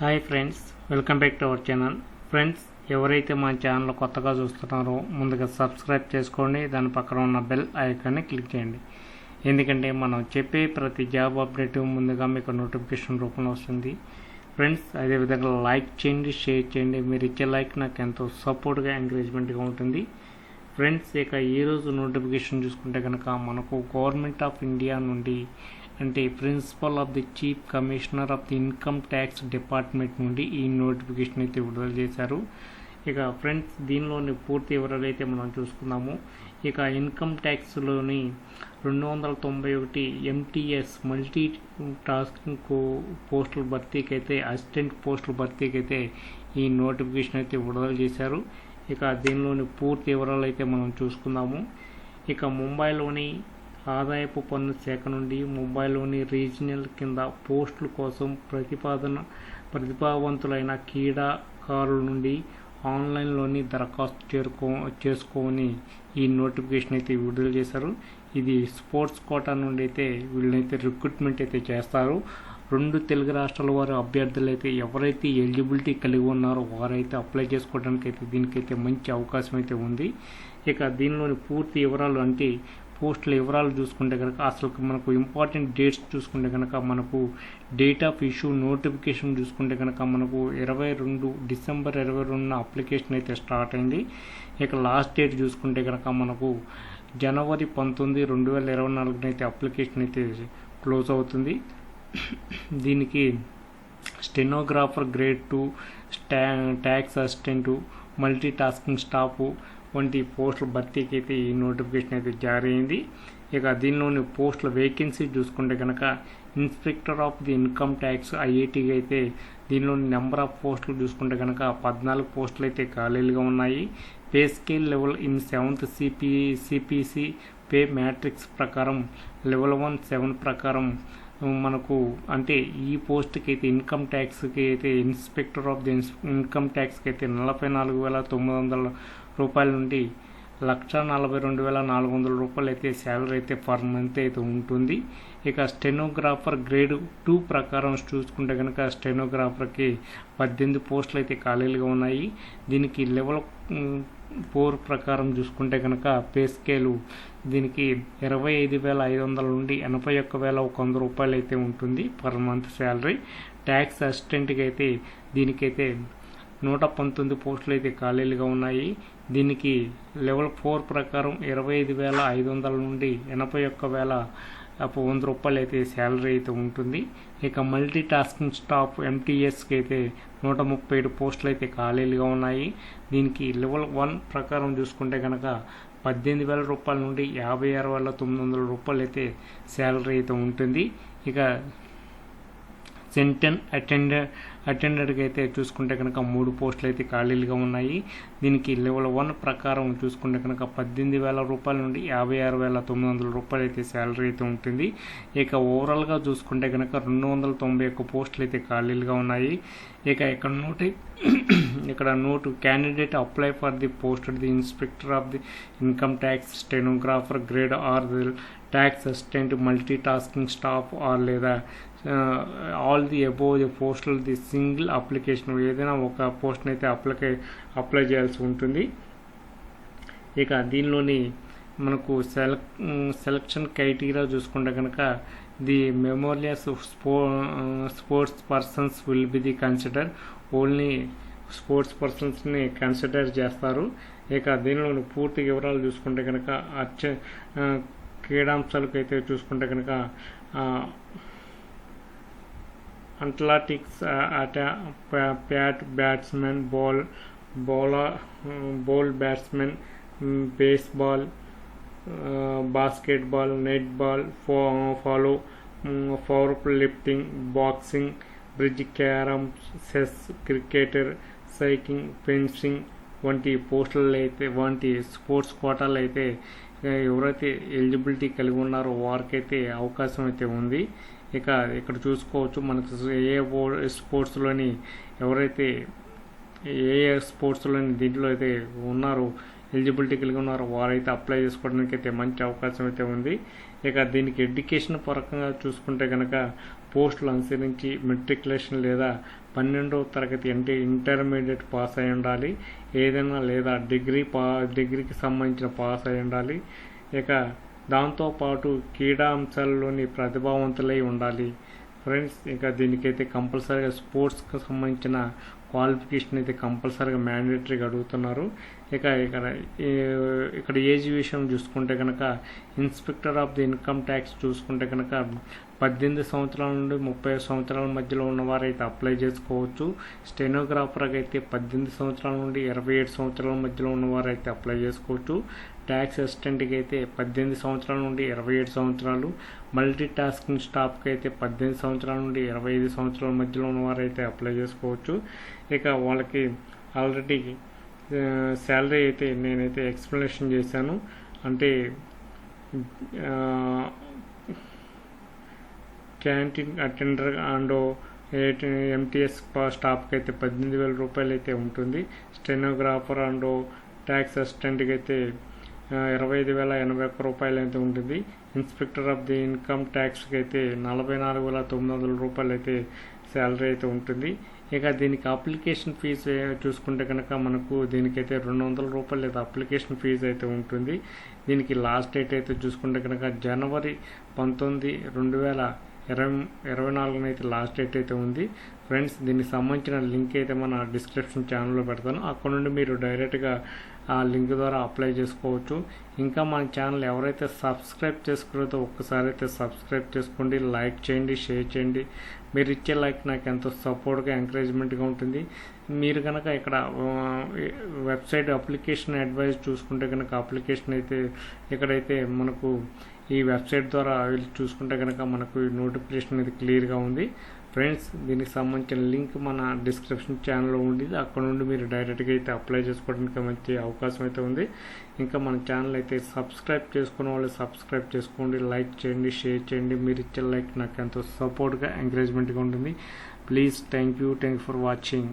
Hi friends welcome back to our channel. Friends ఎవరైతే మా channel కొత్తగా చూస్తున్నారో ముందుగా సబ్స్క్రైబ్ చేసుకోండి దాని పక్కన ఉన్న బెల్ ఐకాన్ని క్లిక్ చేయండి. ఎందుకంటే మనం చెప్పే ప్రతి జాబ్ అప్డేట్ ముందుగా మీకు నోటిఫికేషన్ రూపంలో వస్తుంది. ఫ్రెండ్స్ అదేవిధంగా లైక్ చేయండి షేర్ చేయండి. మీరు ఇచ్చే లైక్ నాకు ఎంతో సపోర్ట్గా ఎంకరేజ్మెంట్గా ఉంటుంది. ఫ్రెండ్స్ ఇక ఈరోజు నోటిఫికేషన్ చూసుకుంటే కనుక మనకు గవర్నమెంట్ ఆఫ్ ఇండియా నుండి అంటే principal of the chief commissioner of the income tax department నుండి ఈ నోటిఫికేషన్ అయితే విడుదల చేశారు. ఇక ఫ్రెండ్స్ దీనిలోని పూర్తి వివరాలు అయితే మనం చూసుకుందాము. ఇక ఇన్కమ్ ట్యాక్స్లోని రెండు వందల తొంభై ఒకటి ఎంటీఎస్ మల్టీ టాస్కింగ్ పోస్టుల భర్తీకి అయితే అసిస్టెంట్ పోస్టుల భర్తీకి అయితే ఈ నోటిఫికేషన్ అయితే విడుదల చేశారు. ఇక దీనిలోని పూర్తి వివరాలు అయితే మనం చూసుకుందాము. ఇక ముంబైలోని ఆదాయపు పన్ను శాఖ నుండి ముంబైలోని రీజనల్ కింద పోస్టుల కోసం ప్రతిపాదన ప్రతిభావంతులైన క్రీడాకారుల నుండి ఆన్లైన్లోని దరఖాస్తు చేరుకో చేసుకొని ఈ నోటిఫికేషన్ అయితే విడుదల చేశారు. ఇది స్పోర్ట్స్ కోటా నుండి అయితే వీళ్ళనైతే రిక్రూట్మెంట్ అయితే చేస్తారు. రెండు తెలుగు రాష్ట్రాల వారి అభ్యర్థులు అయితే ఎవరైతే ఎలిజిబిలిటీ కలిగి ఉన్నారో వారైతే అప్లై చేసుకోవడానికి అయితే దీనికైతే మంచి అవకాశం అయితే ఉంది. ఇక దీనిలోని పూర్తి వివరాలు అంటే పోస్టుల వివరాలు చూసుకుంటే కనుక అసలు మనకు ఇంపార్టెంట్ డేట్స్ చూసుకుంటే కనుక మనకు డేట్ ఆఫ్ ఇష్యూ నోటిఫికేషన్ చూసుకుంటే కనుక మనకు ఇరవై రెండు డిసెంబర్ ఇరవై రెండున అప్లికేషన్ అయితే స్టార్ట్ అయింది. ఇక లాస్ట్ డేట్ చూసుకుంటే కనుక మనకు జనవరి పంతొమ్మిది రెండు వేల ఇరవై నాలుగున అయితే అప్లికేషన్ అయితే క్లోజ్ అవుతుంది. దీనికి స్టెనోగ్రాఫర్ గ్రేడ్ టూ స్టా tax assistant multi tasking staff వంటి పోస్టుల భర్తీకి అయితే ఈ నోటిఫికేషన్ అయితే జారీ అయింది ఇక దీనిలోని పోస్టుల వేకెన్సీ చూసుకుంటే కనుక inspector of the income tax ఐఐటికి అయితే దీనిలోని నెంబర్ ఆఫ్ పోస్టులు చూసుకుంటే కనుక పద్నాలుగు పోస్టులు అయితే ఖాళీలుగా ఉన్నాయి. Pay scale level in seventh CP CPC pay matrix ప్రకారం లెవెల్ వన్ సెవెన్ ప్రకారం మనకు అంటే ఈ పోస్ట్కి అయితే ఇన్కమ్ ట్యాక్స్కి అయితే ఇన్స్పెక్టర్ ఆఫ్ ది ఇన్కమ్ ట్యాక్స్కి అయితే నలభై నాలుగు వేల తొమ్మిది వందల రూపాయల నుండి లక్ష నలభై రెండు వేల నాలుగు వందల రూపాయలు అయితే శాలరీ అయితే పర్ మంత్ అయితే ఉంటుంది. ఇక స్టెనోగ్రాఫర్ గ్రేడ్ టూ ప్రకారం చూసుకుంటే కనుక స్టెనోగ్రాఫర్కి పద్దెనిమిది పోస్టులు అయితే ఖాళీలుగా ఉన్నాయి. దీనికి లెవెల్ ఫోర్ ప్రకారం చూసుకుంటే కనుక పే స్కేలు దీనికి ఇరవై ఐదు వేల ఐదు వందల నుండి ఎనభై ఒక్క వేల ఒక వంద రూపాయలు అయితే ఉంటుంది పర్ మంత్ శాలరీ. ట్యాక్స్ అసిస్టెంట్కి అయితే దీనికైతే నూట పంతొమ్మిది పోస్టులు అయితే ఖాళీలుగా ఉన్నాయి. దీనికి లెవెల్ ఫోర్ ప్రకారం ఇరవై ఐదు వేల ఐదు వందల నుండి ఎనభై ఒక్క వేల వంద రూపాయలు అయితే శాలరీ అయితే ఉంటుంది. ఇక మల్టీ టాస్కింగ్ స్టాఫ్ ఎంటీఎస్కి అయితే నూట ముప్పై ఏడు పోస్టులు అయితే ఖాళీలుగా ఉన్నాయి. దీనికి లెవెల్ వన్ ప్రకారం చూసుకుంటే కనుక పద్దెనిమిది వేల రూపాయల నుండి యాభై ఆరు వేల తొమ్మిది వందల రూపాయలు అయితే శాలరీ అయితే ఉంటుంది. ఇక సెంటెన్ అటెండర్ అటెండర్కి అయితే చూసుకుంటే కనుక మూడు పోస్టులు అయితే ఖాళీలుగా ఉన్నాయి. దీనికి లెవెల్ వన్ ప్రకారం చూసుకుంటే కనుక పద్దెనిమిది వేల రూపాయల నుండి యాభై ఆరు వేల తొమ్మిది వందల రూపాయలు అయితే శాలరీ అయితే ఉంటుంది. ఇక ఓవరాల్గా చూసుకుంటే కనుక రెండు వందల తొంభై ఒక్క పోస్టులు అయితే ఖాళీలుగా ఉన్నాయి. ఇక ఇక్కడ నోటి ఇక్కడ note candidate apply for the post the inspector of the income tax stenographer grade or the tax assistant multi tasking staff or లేదా ఆల్ ది అబోవ్ ది పోస్టులు ది సింగిల్ అప్లికేషన్ ఏదైనా ఒక పోస్ట్ని అయితే అప్లై అప్లై చేయాల్సి ఉంటుంది. ఇక దీనిలోని మనకు సెలెక్ సెలక్షన్ క్రైటీరియా చూసుకుంటే కనుక the meritorious స్పో sports persons will be the consider. Only sports పర్సన్స్ని consider చేస్తారు. ఇక దీనిలోని పూర్తి వివరాలు చూసుకుంటే కనుక అచ్చ క్రీడాంశాలకు అయితే చూసుకుంటే కనుక athletics athletics Pat batsmen ball bowler bowl batsmen baseball basketball netball ఫో follow power lifting boxing bridge carrom chess cricketer cycling fencing వంటి పోస్టులు అయితే వంటి స్పోర్ట్స్ కోటాలు అయితే ఎవరైతే ఎలిజిబిలిటీ కలిగి ఉన్నారో వారికైతే అవకాశం అయితే ఉంది. ఇక ఇక్కడ చూసుకోవచ్చు మనకు ఏ స్పోర్ట్స్లోని ఎవరైతే ఏ ఏ స్పోర్ట్స్లోని దీంట్లో అయితే ఉన్నారో ఎలిజిబిలిటీ కలిగి ఉన్నారో వారైతే అప్లై చేసుకోవడానికి అయితే మంచి అవకాశం అయితే ఉంది. ఇక దీనికి ఎడ్యుకేషన్ పరంగా చూసుకుంటే కనుక పోస్టులు అనుసరించి మెట్రికులేషన్ లేదా పన్నెండవ తరగతి అంటే ఇంటర్మీడియట్ పాస్ అయి ఉండాలి. ఏదైనా లేదా డిగ్రీ పా డిగ్రీకి సంబంధించిన పాస్ అయి ఉండాలి. ఇక దాంతోపాటు క్రీడా అంశాలలోని ప్రతిభావంతులై ఉండాలి. ఫ్రెండ్స్ ఇంకా దీనికైతే కంపల్సరీగా స్పోర్ట్స్కి సంబంధించిన క్వాలిఫికేషన్ అయితే కంపల్సరీగా మ్యాండేటరీగా అడుగుతున్నారు. ఇక ఇక్కడ ఇక్కడ ఏజ్ విషయం చూసుకుంటే కనుక inspector of the income tax చూసుకుంటే కనుక పద్దెనిమిది సంవత్సరాల నుండి ముప్పై సంవత్సరాల మధ్యలో ఉన్నవారైతే అప్లై చేసుకోవచ్చు. స్టెనోగ్రాఫర్కి అయితే పద్దెనిమిది సంవత్సరాల నుండి ఇరవై ఏడు సంవత్సరాల మధ్యలో ఉన్నవారైతే అప్లై చేసుకోవచ్చు. ట్యాక్స్ అసిస్టెంట్కి అయితే పద్దెనిమిది సంవత్సరాల నుండి ఇరవై ఏడు సంవత్సరాలు మల్టీ టాస్కింగ్ స్టాఫ్కి అయితే పద్దెనిమిది సంవత్సరాల నుండి ఇరవై ఐదు సంవత్సరాల మధ్యలో ఉన్నవారైతే అప్లై చేసుకోవచ్చు. ఇక వాళ్ళకి ఆల్రెడీ శాలరీ అయితే నేనైతే ఎక్స్ప్లెనేషన్ చేశాను. అంటే క్యాంటీన్ అటెండర్ అండ్ ఎంటీఎస్ స్టాఫ్కి అయితే పద్దెనిమిది వేల రూపాయలు అయితే ఉంటుంది. స్టెనోగ్రాఫర్ అండ్ ట్యాక్స్ అసిస్టెంట్కి అయితే ఇరవై ఐదు వేల ఎనభై ఒక్క రూపాయలు అయితే ఉంటుంది. ఇన్స్పెక్టర్ ఆఫ్ ది ఇన్కమ్ ట్యాక్స్కి అయితే నలభై నాలుగు వేల తొమ్మిది వందల రూపాయలు అయితే శాలరీ అయితే ఉంటుంది. ఇక దీనికి అప్లికేషన్ ఫీజు చూసుకుంటే కనుక మనకు దీనికైతే రెండు వందల రూపాయలు అయితే అప్లికేషన్ ఫీజు అయితే ఉంటుంది. దీనికి లాస్ట్ డేట్ అయితే చూసుకుంటే కనుక జనవరి పంతొమ్మిది రెండు వేల ఇరవై ఇరవై నాలుగున అయితే లాస్ట్ డేట్ అయితే ఉంది. ఫ్రెండ్స్ దీనికి సంబంధించిన లింక్ అయితే మన డిస్క్రిప్షన్ ఛానల్లో పెడతాను. అక్కడ నుండి మీరు డైరెక్ట్గా ఆ లింక్ ద్వారా అప్లై చేసుకోవచ్చు. ఇంకా మన ఛానల్ ఎవరైతే సబ్స్క్రైబ్ చేసుకున్నారో ఒక్కసారి అయితే సబ్స్క్రైబ్ చేసుకోండి లైక్ చేయండి షేర్ చేయండి. మీరు ఇచ్చే లైక్ నాకు ఎంతో సపోర్ట్గా ఎంకరేజ్మెంట్గా ఉంటుంది. మీరు కనుక ఇక్కడ వెబ్సైట్ అప్లికేషన్ అడ్వైస్ చూసుకుంటే కనుక అప్లికేషన్ అయితే ఇక్కడైతే మనకు ఈ వెబ్సైట్ ద్వారా చూసుకుంటే కనుక మనకు నోటిఫికేషన్ అనేది క్లియర్గా ఉంది. ఫ్రెండ్స్ దీనికి సంబంధించిన లింక్ మన డిస్క్రిప్షన్ ఛానల్లో ఉంది అక్కడ నుండి మీరు డైరెక్ట్గా అయితే అప్లై చేసుకోవడానికి మంచి అవకాశం అయితే ఉంది. ఇంకా మన ఛానల్ అయితే సబ్స్క్రైబ్ చేసుకున్న వాళ్ళు సబ్స్క్రైబ్ చేసుకోండి లైక్ చేయండి షేర్ చేయండి. మీరు ఇచ్చే లైక్ నాకు ఎంతో సపోర్ట్గా ఎంకరేజ్మెంట్గా ఉంటుంది. Please thank you thank for watching.